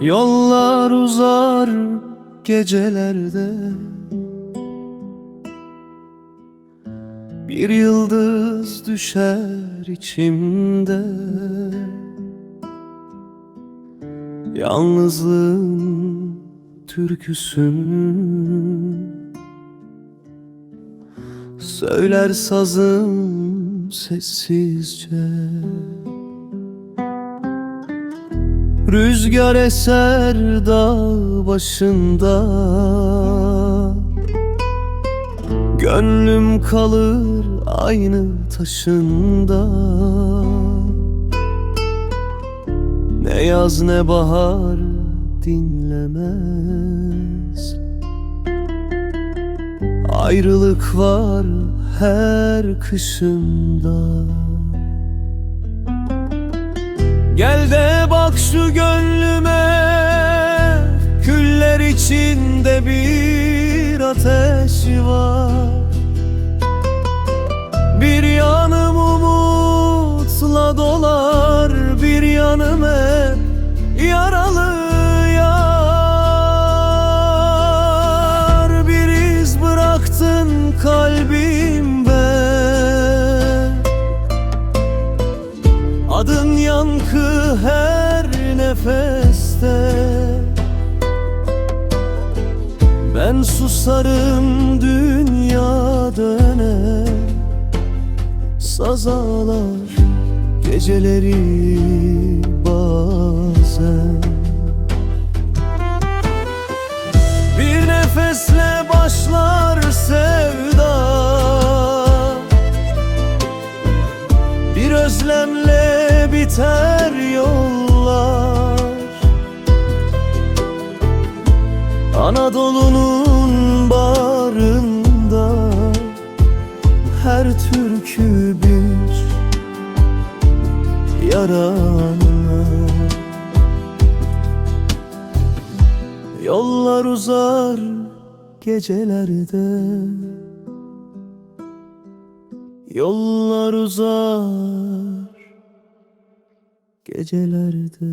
Yollar uzar gecelerde. Bir yıldız düşer içimde. Yalnızlığın türküsün. Söyler sazım sessizce Rüzgar eser dağ başında. Gönlüm kalır aynı taşında. Ne yaz ne bahar dinlemez. Ayrılık var her kışında Gel de bak şu gönlüme Küller içinde bir ateş var. Bir yanım umutla dolar Bir yanım hep yaralı yar. Bir iz bıraktın kalbimde Adın yankı her nefeste. Ben susarım dünya döner Saz ağlar geceleri bazen biter yollar. Anadolu'nun bağrında Her türkü bir yaranma Yollar uzar gecelerde. Yollar uzar gecelerde